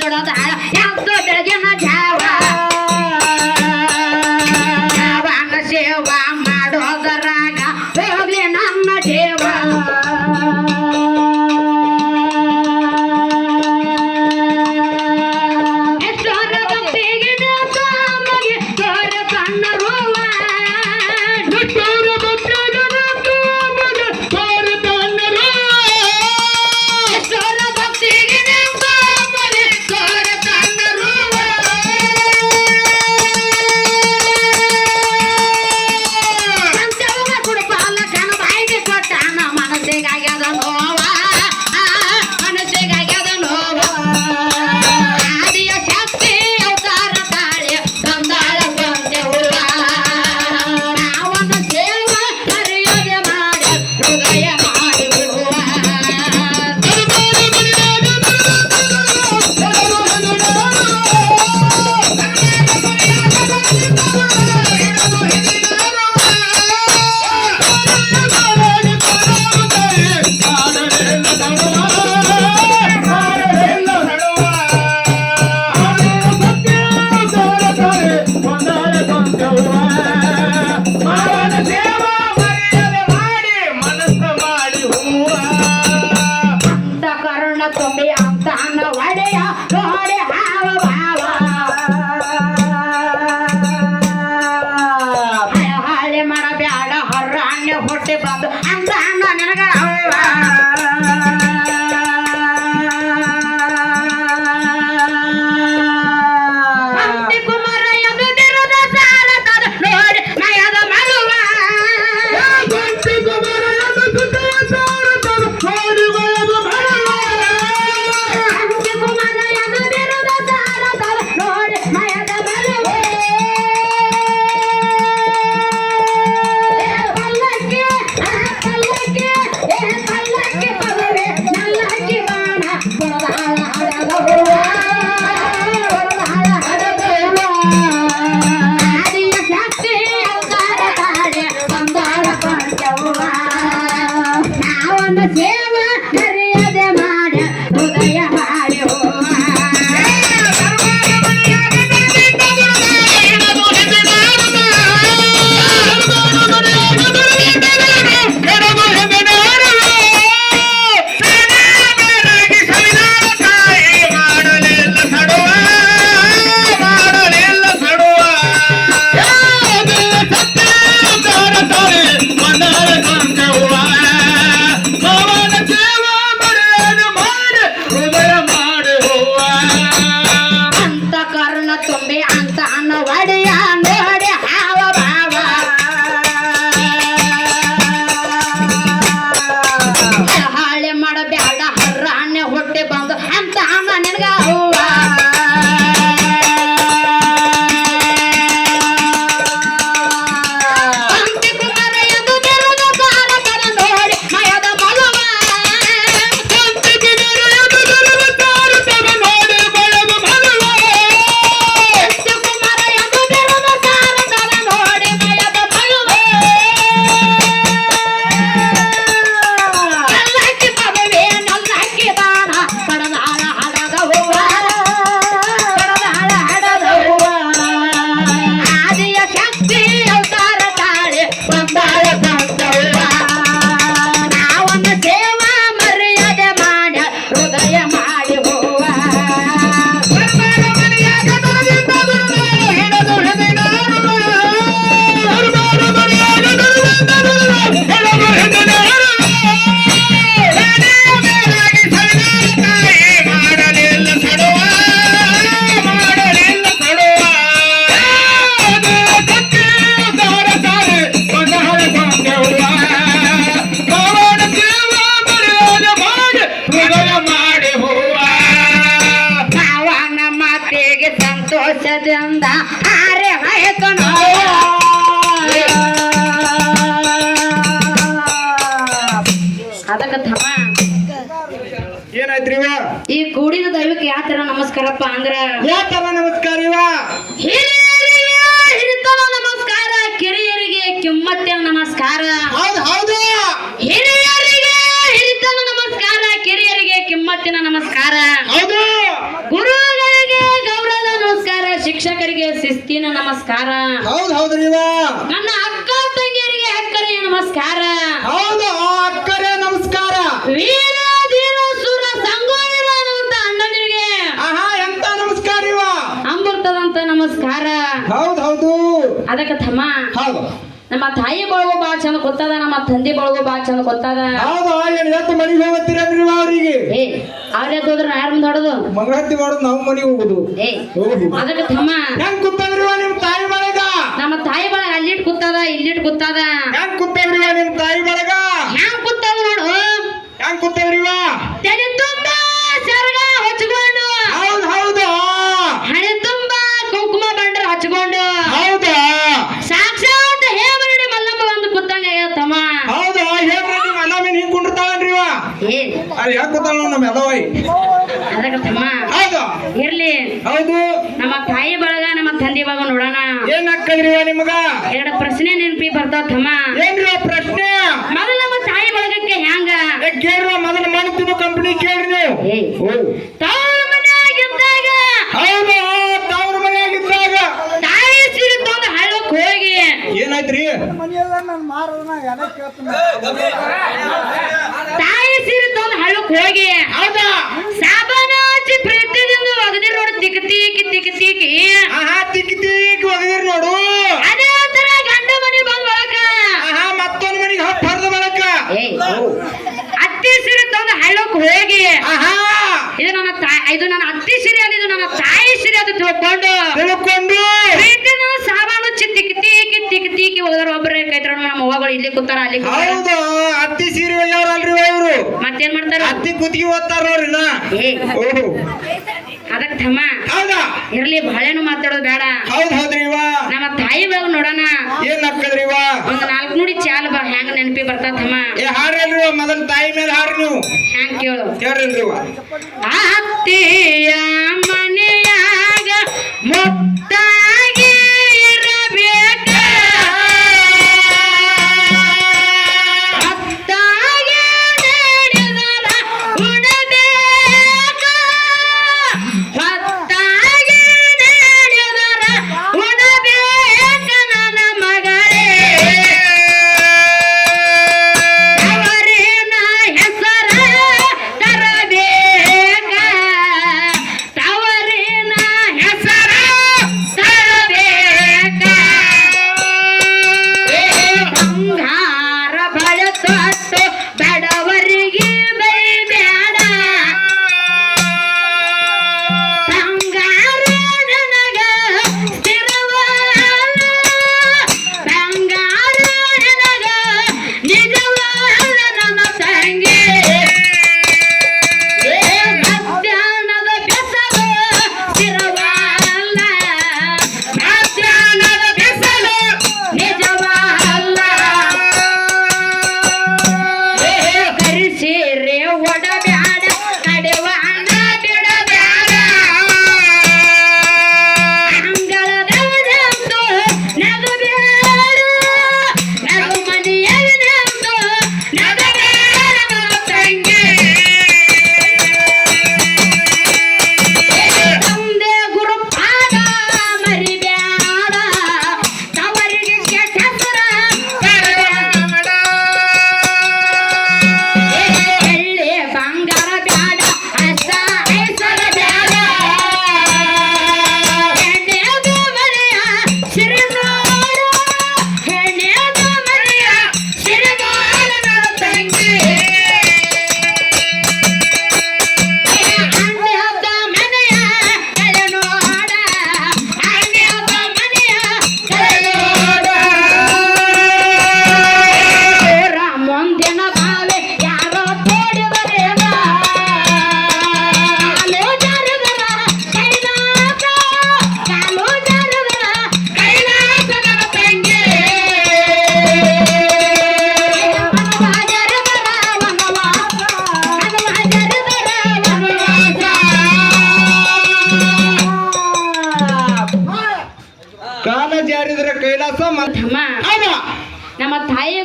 不知道咋了牙哥 Yeah. ಚಂದ ಆರೆ ಅದಕ್ಕೆ ಈ ಕೂಡಿನ ದೈವಕ್ಕೆ ಯಾವ ತರ ನಮಸ್ಕಾರಪ್ಪ ಅಂದ್ರ? ಯಾವ ತರ ನಮಸ್ಕಾರ ಇವ? ಹಿರಿತನ ನಮಸ್ಕಾರ ಕಿರಿಯರಿಗೆ ಕಿಮ್ಮತ್ತೆ ನಮಸ್ಕಾರ. ಹೌದು ಹೌದು. ಹಿರಿಯರಿಗೆ ಹಿರಿತನ ನಮಸ್ಕಾರ ಕಿರಿಯರಿಗೆ ಕಿಮ್ಮತ್ತಿನ ನಮಸ್ಕಾರ. ಗೆಳತಿನ ನಮಸ್ಕಾರ. ಹೌದು ಹೌದ್ರಿ ನನ್ನ ಅಕ್ಕ ತಂಗಿಯರಿಗೆ ಅಕ್ಕರೆ ನಮಸ್ಕಾರ. ಹೌದು ಅಕ್ಕರೆ ನಮಸ್ಕಾರ. ವೀರ ಧೀರ ಸುರ ಸಂಗೋರ ಅಂತ ಅಣ್ಣನಿಗೆ. ಆಹಾ ಎಂತ ನಮಸ್ಕಾರ ಇವ. ಅಮೃತದಂತ ನಮಸ್ಕಾರ. ಹೌದು ಹೌದು. ಅದಕ್ಕೆ ತಮ್ಮ. ಹೌದು. ನಮ್ಮ ತಾಯಿ ಬಳಗು ಬಾಳ ಚಂದ ಗೊತ್ತದ ನಮ್ಮ ತಂದೆ ಬಳಗು ಬಾಳ ಚಂದ ಗೊತ್ತದ. ಹೌದು ಏನು ಎತ್ತು ಮನೆಗೆ ಹೋಗತ್ತೀರನ್ರಿ ಅವರಿಗೆ? ಅವ್ರಿಗೆ ಅವ್ರೇ ಹೋದ್ರ ಯಾರ ಮುಂದೆ ಹೊಡೋದು ಮಂಗಳಾರತಿ ಮಾಡೋದು ನಾವು ಮನೆಗೆ ಹೋಗುದು. ಏ ಹೋಗುದು. ಅದಕ್ಕೆ ತಮ್ಮ. ಹೆಂಗ್ ನಿಮ್ ತಾಯಿ ಬಳಗ ನಮ್ಮ ತಾಯಿ ಬಳಗ ಅಲ್ಲಿಟ್ ಕೂತದ ಇಲ್ಲಿಟ್ ಕೂತದ ಹೆಂಗ್ ನಿಮ್ ತಾಯಿ ಬಳಗ ಹ್ಯಾಂಗ್ ಕೂತದ ನೋಡು. ಹೆಂಗ್ ಏ. ಅಲ್ಲಿ ಯಾಕೆ ಕೂತಾಳ ನಮ್ಮ ಅದಕ್ಕೆ ತಮ್ಮ. ಹೌದು. ಇರ್ಲಿ. ಹೌದು. ನಮ್ಮ ತಾಯಿ ಬಳಗ ನಮ್ಮ ತಂದೆ ಬಳಗ ನೋಡೋಣ. ಏನ್ ಹಾಕದ್ರಿ ನಿಮ್ಗ? ಎರಡು ಪ್ರಶ್ನೆ ನೆನಪಿ ಬರ್ತಾವ ತಮ್ಮ. ಏನ್ರಿ ಪ್ರಶ್ನೆ? ಮೊದಲು ನಮ್ಮ ತಾಯಿ ಬಳಗಕ್ಕೆ ಹ್ಯಾಂಗ? ಕೇಳ್ರ ಮೊದಲ ಮಣ್ಣು ತಿನ್ನೋ ಕಂಪನಿ ಕೇಳ್ರಿ ನೀವು. ಏ. ತವ್ರ ಮನ್ಯಾಗಿದ್ದಾಗ. ಹೌದು ತವ್ರ ಮನೆಯಾಗಿದ್ದಾಗ. ತಾಯಿ ಸೀರೆ ತಂದು ಹಳ್ಳಕ್ ಹೋಗಿ. ಏನಾಯ್ತ್ರಿ? ತಾಯಿ ಸೀರೆ ತಂದು ಹಳ್ಳಕ್ ಹೋಗಿ ಹೌದಾ. ಸಾಬಾನ ಹಚ್ಚಿ ಪ್ರತಿಯೊಂದು ಒಗದಿರ್ ನೋಡು ತಿಕ್ ತಿಕ್ ತಿಕ್ಕ ತೀಕಿ ಆಹಾ ತಿಕ್ಕಿ ತಿಕ್ಕಿ ಒಗದಿರಿ ನೋಡು. ಅದೇ ತರ ಗಂಡ ಮನೆ ಬಂದ್ ಒಳಗ. ಆಹಾ ಮತ್ತೊಂದ್ ಮನೆಗೆ ಹೊತ್ತು ಹರಿದ ಬಳಕ ಅತ್ತಿ ಸೀರೆ ತಂದು ಹಳ್ಳಕ್ ಹೋಗಿ. ಆಹಾ. ಇದು ನನ್ನ ತಾಯಿ ಇದು ನನ್ನ ಅತ್ತಿ ಸಿರಿ ಅಲ್ಲ ಇದು ನನ್ನ ತಾಯಿ ಸಿರಿ ಅದು ತಿಳ್ಕೊಂಡು. ತಿಳ್ಕೊಂಡು. ಪ್ರೀತಿನ ಸಾಬಾನು ಹಚ್ಚಿ ತಿಕ್ಕ ತೀಕಿ ತಿಕ್ಕ ತೀಕಿ ಹೋದ್ರ ಒಬ್ಬರೇ ಕೈತ್ರ ನಮ್ಮ ಅವ್ವಗಳು ಇಲ್ಲಿ ಕೂತಾರ ಅಲ್ಲಿ ಹೌದು ಅತ್ತಿ ಸೀರೆ ಮಾಡ್ತಾರ ಅತ್ತಿ ಕುತ್ತಿಗೆ ಓದ್ತಾರ ನೋಡ್ರಿ ಏ. ಓಹೋ. ಅದಕ್ಕೆ ತಮ್ಮ ಹೌದಾ? ಇರ್ಲಿ ಬಾಳೆನು ಮಾತಾಡೋದು ಬೇಡ. ಹೌದ್ ಹೌದ್ರಿ ಇವ ನಮ್ಮ ತಾಯಿ ಬಾಗ ನೋಡೋಣ. ಏನ್ ಹಾಕದ್ರಿ ಇವ ಒಂದ್ ನಾಲ್ಕು ನೋಡಿ ಚಾಲ್ ಬಾ ಹೆಂಗ್ ನೆನಪಿ ಬರ್ತಾತಮ್ಮ ಏ ಹಾಡ್ರಲ್ರಿ ಇವ ಮೊದಲ ತಾಯಿ ಮೇಲೆ ಹಾಡ್ರಿ ನೀವು. ಹೆಂಗ್ ಕೇಳು. ಕೇಳ್ರಿ ಇವ ಅತ್ತಿಯ ಮನೆಯಾಗ ಮುತ್ತಾಗಿ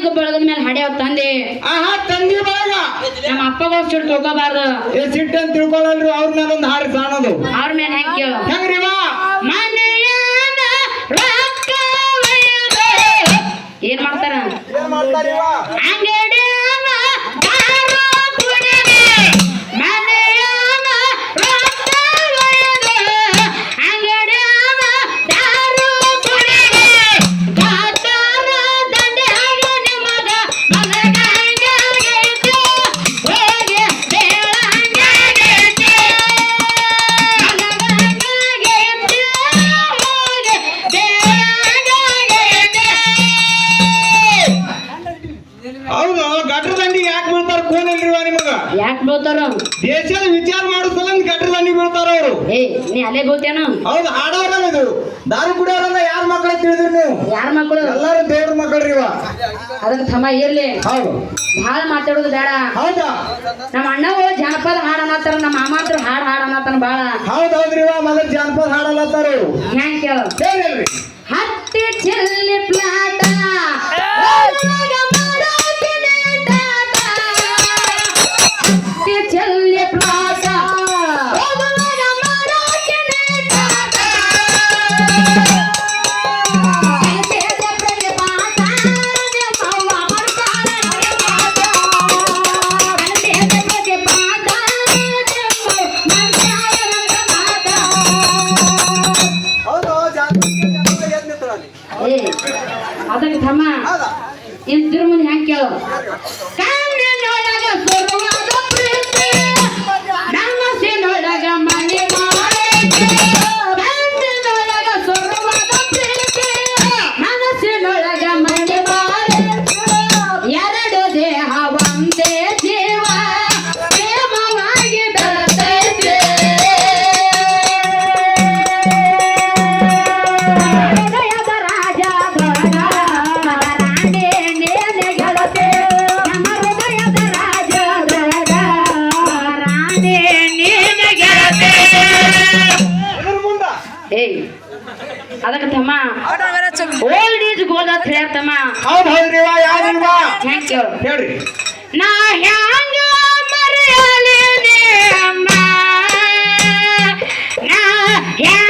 ನಾಲ್ಕು ಬಳಗದ ಮೇಲೆ ಹಡ್ಯಾವ ತಂದೆ ಆಹಾ ತಂದಿ ಬೆಳಗ. ನಮ್ಮ ಅಪ್ಪಗ ಸಿಟ್ಟು ತಗೋಬಾರ್ದು ಸಿಟ್ಟು ಅಂತ ತಿಳ್ಕೊಳ್ಳಲ್ರು ಅವ್ರ ಮೇಲೆ ಒಂದು ಹಾಡು ಕಾಣೋದು ಅವ್ರ ಮೇಲೆ ಹೆಂಗ್ ಹೆಂಗ್ರಿ ಏನ್ ಮಾಡ್ತಾರ? ಹಂಗೆ ಅದಕ್ಕೆ ತಮ್ಮ ಎಲ್ಲಿ ಹೌದು. ಭಾಳ ಮಾತಾಡೋದು ಬೇಡ. ಹೌದಾ? ನಮ್ಮ ಅಣ್ಣ ಜಾನಪದ ಹಾಡು ಅನ್ನತ್ತಾರ ನಮ್ಮ ಮಾಮ ಹತ್ರ ಹಾಡು ಹಾಡು ಅನ್ನತ್ತಾನ ಭಾಳ. ಹೌದು ಹೌದ್ರಿ ಮೊದಲು ಜಾನಪದ ಹಾಡು ಅನ್ನತ್ತಾರ ಹೆಂಗ್ ಕೇಳ. ಹತ್ತಿ ಚಿಲ್ಲಿ ಪ್ಲಾಟ. ಅಂತ ಹೇಳ್ತಮ್ಮ ಹೌದು ಹೌದ್ರಿವ ಯಾವ್ದಿಲ್ವ ಥ್ಯಾಂಕ್ ಯು ಹೇಳ್ರಿ ನಾ ಹ್ಯಾಂಗ ಮರೆಯಲೇನೆ ಅಮ್ಮ ನಾ ಹ್ಯಾಂಗ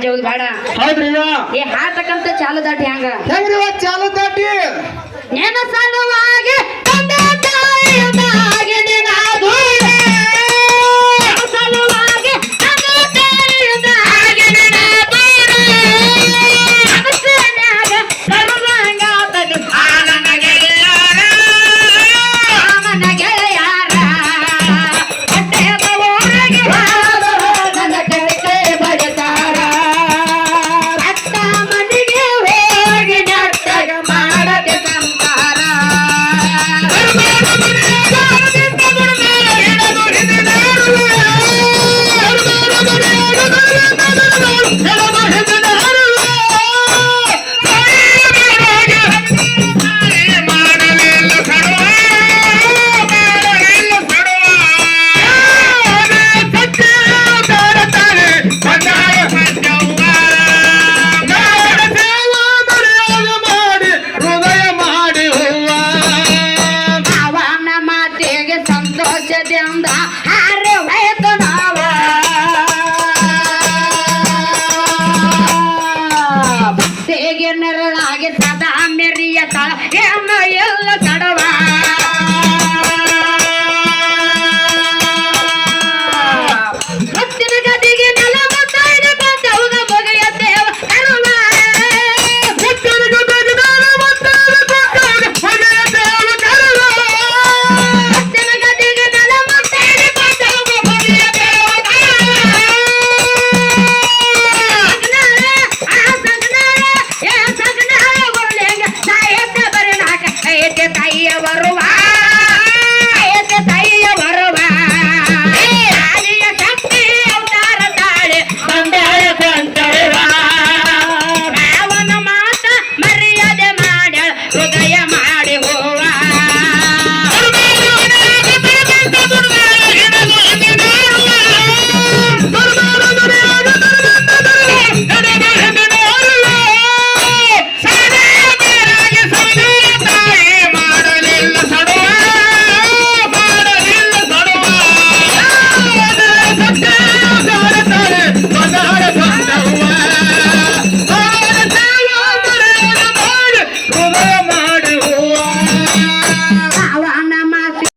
ಹಾಕಂತ ಹಾತಕ್ಕಂತ ಚಾಲು ದಾಟಿ ಹಂಗ. ಚಾಲು ದಾಟಿ? ನೆನಸಲುವಾಗಿ